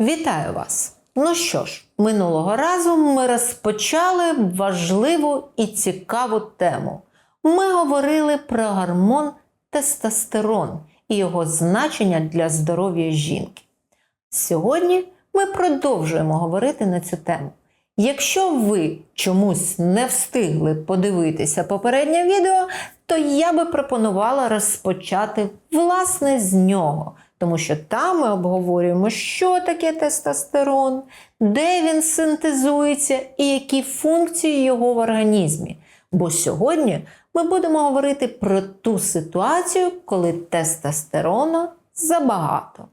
Вітаю вас! Ну що ж, минулого разу ми розпочали важливу і цікаву тему. Ми говорили про гормон тестостерон і його значення для здоров'я жінки. Сьогодні ми продовжуємо говорити на цю тему. Якщо ви чомусь не встигли подивитися попереднє відео, то я би пропонувала розпочати власне з нього, тому що там ми обговорюємо, що таке тестостерон, де він синтезується і які функції його в організмі. Бо сьогодні ми будемо говорити про ту ситуацію, коли тестостерону забагато.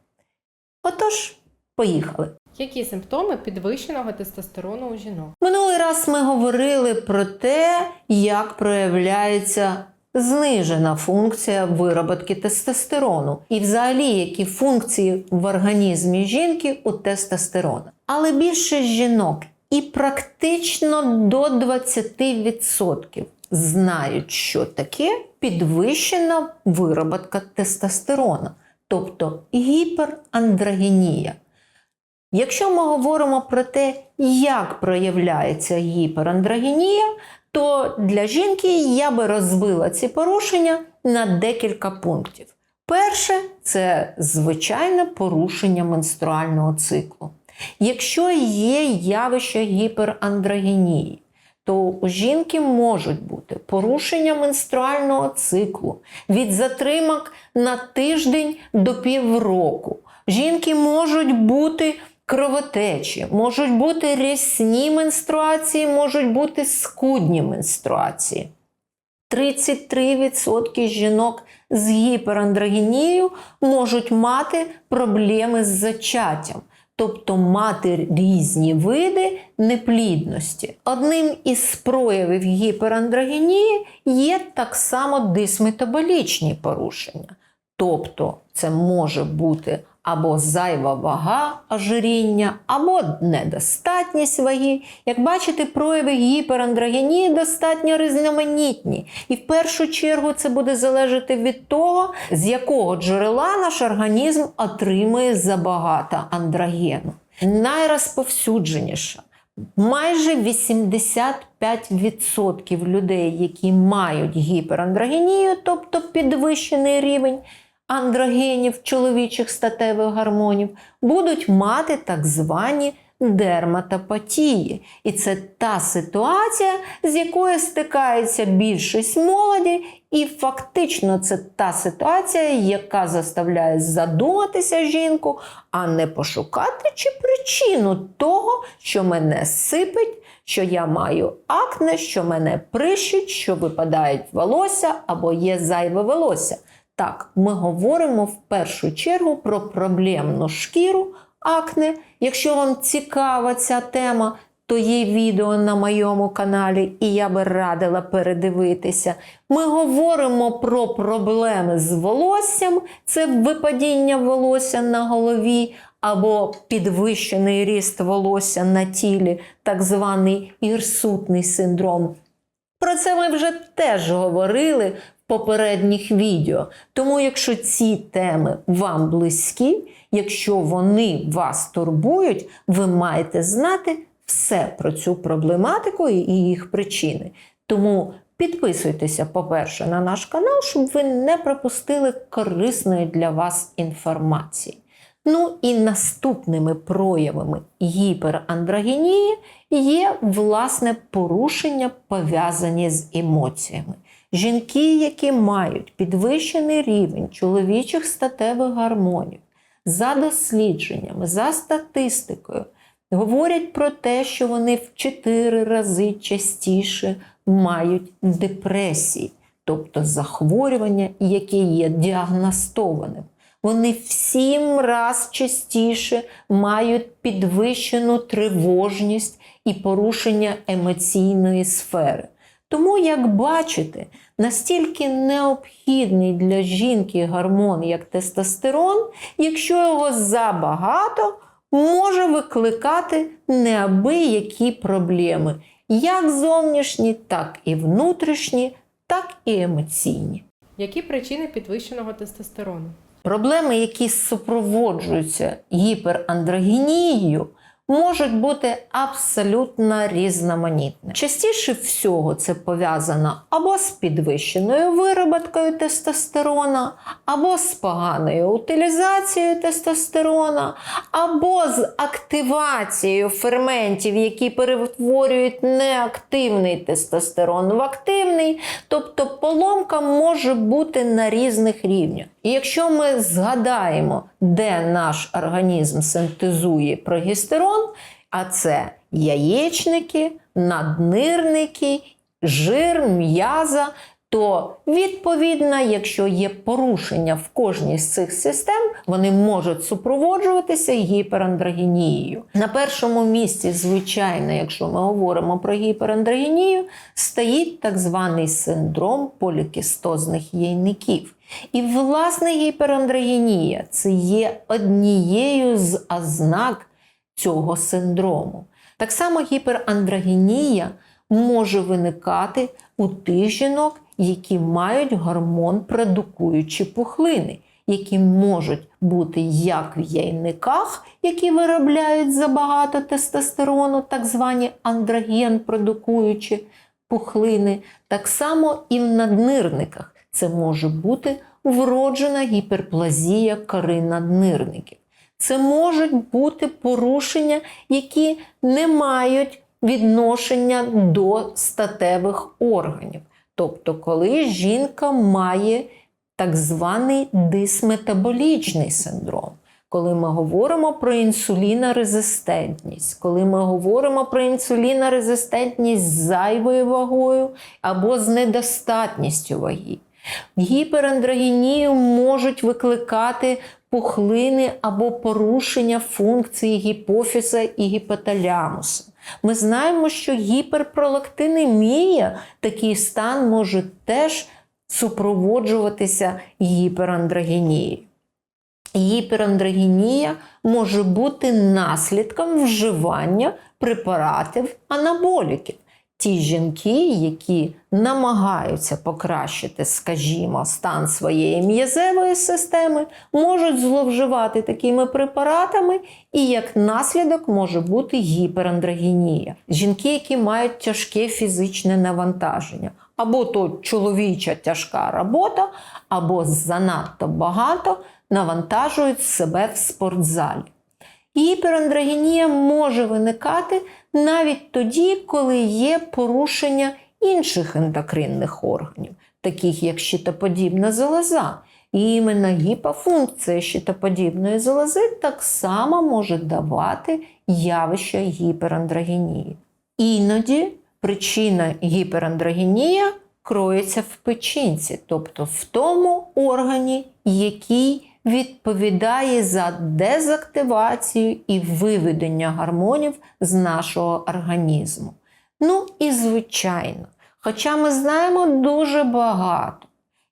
Отож, поїхали. Які симптоми підвищеного тестостерону у жінок? Минулий раз ми говорили про те, як проявляється знижена функція вироботки тестостерону, і взагалі які функції в організмі жінки у тестостерона. Але більше жінок і практично до 20% знають, що таке підвищена вироботка тестостерона, тобто гіперандрогенія. Якщо ми говоримо про те, як проявляється гіперандрогенія, то для жінки я би розбила ці порушення на декілька пунктів. Перше це звичайне порушення менструального циклу. Якщо є явище гіперандрогенії, то у жінки можуть бути порушення менструального циклу від затримок на тиждень до півроку. Жінки можуть бути кровотечі, можуть бути рясні менструації, можуть бути скудні менструації. 33% жінок з гіперандрогенією можуть мати проблеми з зачаттям, тобто мати різні види неплідності. Одним із проявів гіперандрогенії є так само дисметаболічні порушення. Тобто це може бути або зайва вага ожиріння, або недостатність ваги. Як бачите, прояви гіперандрогенії достатньо різноманітні. І в першу чергу це буде залежати від того, з якого джерела наш організм отримує забагато андрогену. Найрозповсюдженіша. Майже 85% людей, які мають гіперандрогенію, тобто підвищений рівень андрогенів чоловічих статевих гормонів, будуть мати так звані дерматопатії. І це та ситуація, з якою стикається більшість молоді, і фактично це та ситуація, яка заставляє задуматися жінку, а не пошукати чи причину того, що мене сипить, що я маю акне, що мене прищить, що випадають волосся або є зайве волосся. Так, ми говоримо в першу чергу про проблемну шкіру акне. Якщо вам цікава ця тема, то є відео на моєму каналі, і я би радила передивитися. Ми говоримо про проблеми з волоссям, це випадіння волосся на голові або підвищений ріст волосся на тілі, так званий ірсутний синдром. Про це ми вже теж говорили попередніх відео. Тому, якщо ці теми вам близькі, якщо вони вас турбують, ви маєте знати все про цю проблематику і їх причини. Тому підписуйтеся, по-перше, на наш канал, щоб ви не пропустили корисної для вас інформації. Ну і наступними проявами гіперандрогенії є власне порушення, пов'язані з емоціями. Жінки, які мають підвищений рівень чоловічих статевих гормонів, за дослідженнями, за статистикою, говорять про те, що вони в 4 рази частіше мають депресії, тобто захворювання, яке є діагностованим. Вони в сім раз частіше мають підвищену тривожність і порушення емоційної сфери. Тому, як бачите, настільки необхідний для жінки гормон, як тестостерон, якщо його забагато, може викликати неабиякі проблеми, як зовнішні, так і внутрішні, так і емоційні. Які причини підвищеного тестостерону? Проблеми, які супроводжуються гіперандрогенією, можуть бути абсолютно різноманітними. Частіше всього це пов'язано або з підвищеною вироботкою тестостерона, або з поганою утилізацією тестостерона, або з активацією ферментів, які перетворюють неактивний тестостерон в активний. Тобто поломка може бути на різних рівнях. І якщо ми згадаємо, де наш організм синтезує прогестерон, а це яєчники, наднирники, жир, м'яза, то відповідно, якщо є порушення в кожній з цих систем, вони можуть супроводжуватися гіперандрогенією. На першому місці, звичайно, якщо ми говоримо про гіперандрогенію, стоїть так званий синдром полікістозних яйників. І власне гіперандрогенія це є однією з ознак цього синдрому. Так само гіперандрогенія може виникати у тих жінок, які мають гормон продукуючі пухлини, які можуть бути як в яйниках, які виробляють забагато тестостерону, так звані андроген продукуючі пухлини, так само і в наднирниках. Це може бути вроджена гіперплазія кори наднирників. Це можуть бути порушення, які не мають відношення до статевих органів. Тобто, коли жінка має так званий дисметаболічний синдром, коли ми говоримо про інсулінорезистентність, коли ми говоримо про інсулінорезистентність з зайвою вагою або з недостатністю ваги. Гіперандрогенію можуть викликати пухлини або порушення функції гіпофіза і гіпоталямуса. Ми знаємо, що гіперпролактинемія, такий стан може теж супроводжуватися гіперандрогенією. Гіперандрогенія може бути наслідком вживання препаратів анаболіків. Ті жінки, які намагаються покращити, скажімо, стан своєї м'язевої системи, можуть зловживати такими препаратами, і як наслідок може бути гіперандрогенія. Жінки, які мають тяжке фізичне навантаження, або то чоловіча тяжка робота, або занадто багато навантажують себе в спортзалі. Гіперандрогенія може виникати навіть тоді, коли є порушення інших ендокринних органів, таких як щитоподібна залоза. І іменно гіпофункція щитоподібної залози так само може давати явище гіперандрогенії. Іноді причина гіперандрогенії кроється в печінці, тобто в тому органі, який відповідає за дезактивацію і виведення гормонів з нашого організму. Ну і звичайно, хоча ми знаємо дуже багато,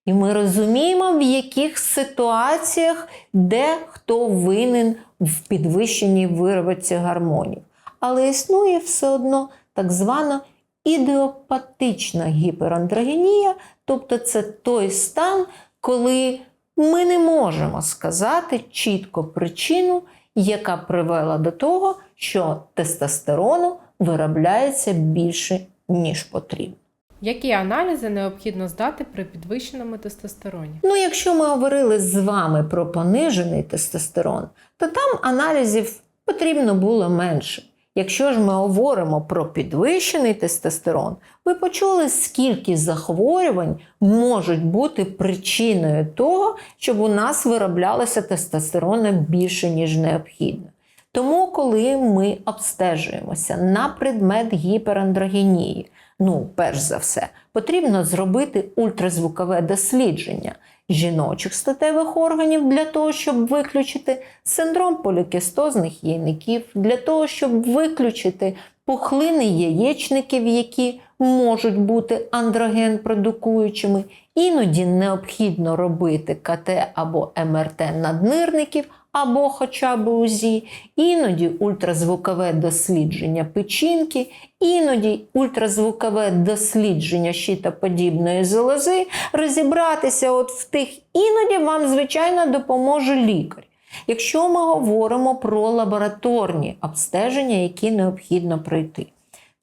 і ми розуміємо, в яких ситуаціях де хто винен в підвищеній виробці гормонів. Але існує все одно так звана ідеопатична гіперандрогенія, тобто це той стан, коли ми не можемо сказати чітко причину, яка привела до того, що тестостерону виробляється більше, ніж потрібно. Які аналізи необхідно здати при підвищеному тестостероні? Ну, якщо ми говорили з вами про понижений тестостерон, то там аналізів потрібно було менше. Якщо ж ми говоримо про підвищений тестостерон, ви почули, скільки захворювань можуть бути причиною того, щоб у нас вироблялося тестостерону більше, ніж необхідно. Тому, коли ми обстежуємося на предмет гіперандрогенії, ну, перш за все, потрібно зробити ультразвукове дослідження жіночих статевих органів для того, щоб виключити синдром полікістозних яйників, для того, щоб виключити пухлини яєчників, які можуть бути андроген продукуючими. Іноді необхідно робити КТ або МРТ наднирників, або хоча б УЗІ, іноді ультразвукове дослідження печінки, іноді ультразвукове дослідження щитоподібної залози. Розібратися от в тих іноді вам, звичайно, допоможе лікар. Якщо ми говоримо про лабораторні обстеження, які необхідно пройти.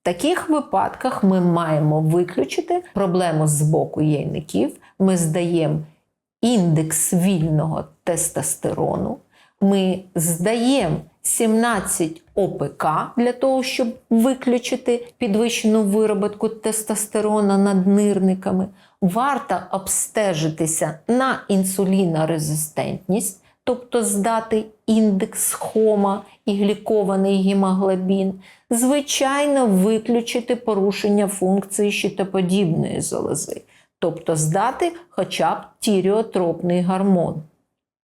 В таких випадках ми маємо виключити проблему з боку яйників. Ми здаємо індекс вільного тестостерону. Ми здаємо 17 ОПК для того, щоб виключити підвищену вироботку тестостерона над нирниками. Варто обстежитися на інсулінорезистентність, тобто здати індекс хома і глікований гемоглобін. Звичайно, виключити порушення функції щитоподібної залози, тобто здати хоча б тіріотропний гормон.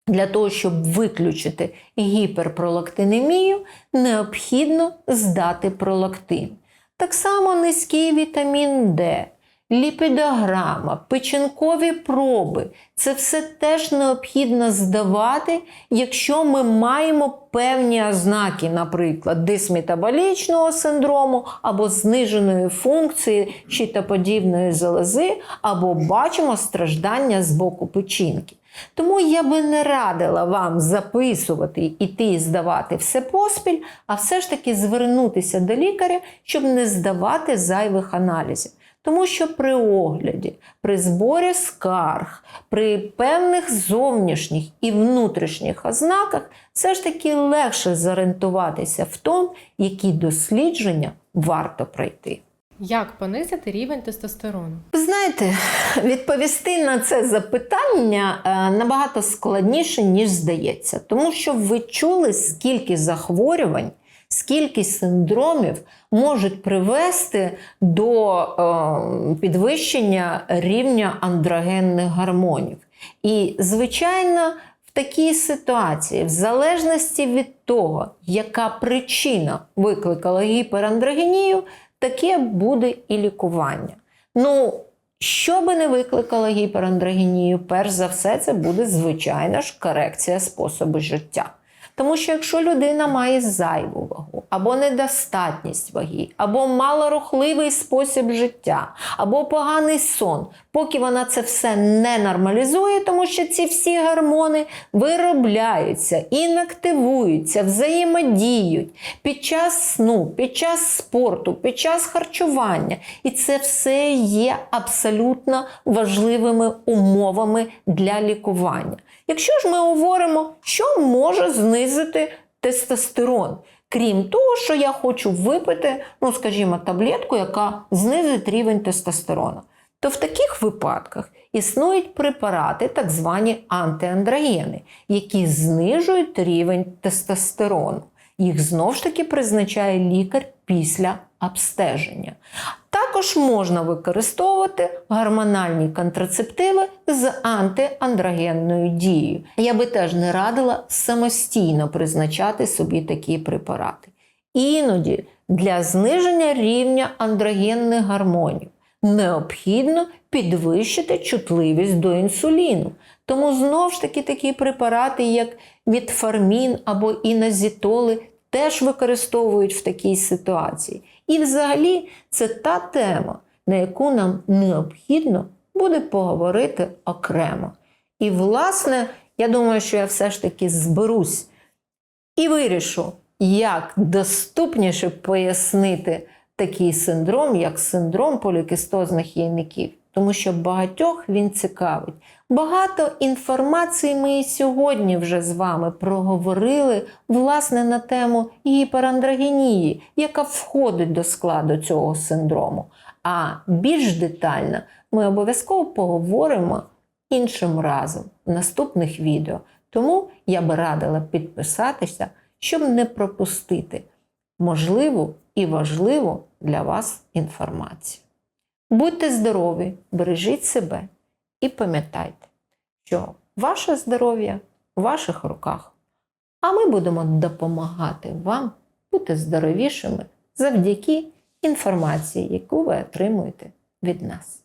Для того, щоб виключити гіперпролактинемію, необхідно здати пролактин. Так само низький вітамін Д, ліпідограма, печінкові проби це все теж необхідно здавати, якщо ми маємо певні ознаки, наприклад, дисметаболічного синдрому або зниженої функції щитоподібної залози, або бачимо страждання з боку печінки. Тому я би не радила вам записувати, іти здавати все поспіль, а все ж таки звернутися до лікаря, щоб не здавати зайвих аналізів. Тому що при огляді, при зборі скарг, при певних зовнішніх і внутрішніх ознаках, все ж таки легше зорієнтуватися в тому, які дослідження варто пройти. Як понизити рівень тестостерону? Знаєте, відповісти на це запитання е, набагато складніше, ніж здається, тому що ви чули, скільки захворювань, скільки синдромів можуть привести до е, підвищення рівня андрогенних гормонів. І, звичайно, в такій ситуації, в залежності від того, яка причина викликала гіперандрогенію, таке буде і лікування. Ну, що би не викликало гіперандрогенію, перш за все, це буде звичайна ж корекція способу життя. Тому що якщо людина має зайву вагу, або недостатність ваги, або малорухливий спосіб життя, або поганий сон, поки вона це все не нормалізує, тому що ці всі гормони виробляються, інактивуються, взаємодіють під час сну, під час спорту, під час харчування. І це все є абсолютно важливими умовами для лікування. Якщо ж ми говоримо, що може знизити тестостерон, крім того, що я хочу випити, ну скажімо, таблетку, яка знизить рівень тестостерона, то в таких випадках існують препарати, так звані антиандрогени, які знижують рівень тестостерону. Їх знову ж таки призначає лікар після обстеження. Також можна використовувати гормональні контрацептиви з антиандрогенною дією. Я би теж не радила самостійно призначати собі такі препарати. Іноді для зниження рівня андрогенних гормонів необхідно підвищити чутливість до інсуліну. Тому знову ж таки такі препарати, як мітформін або інозітоли, теж використовують в такій ситуації. І взагалі це та тема, на яку нам необхідно буде поговорити окремо. І, власне, я думаю, що я все ж таки зберусь і вирішу, як доступніше пояснити такий синдром, як синдром полікистозних яйників. Тому що багатьох він цікавить. Багато інформації ми і сьогодні вже з вами проговорили власне на тему гіперандрогенії, яка входить до складу цього синдрому. А більш детально ми обов'язково поговоримо іншим разом в наступних відео. Тому я би радила підписатися, щоб не пропустити можливу і важливу для вас інформацію. Будьте здорові, бережіть себе і пам'ятайте, що ваше здоров'я в ваших руках, а ми будемо допомагати вам бути здоровішими завдяки інформації, яку ви отримуєте від нас.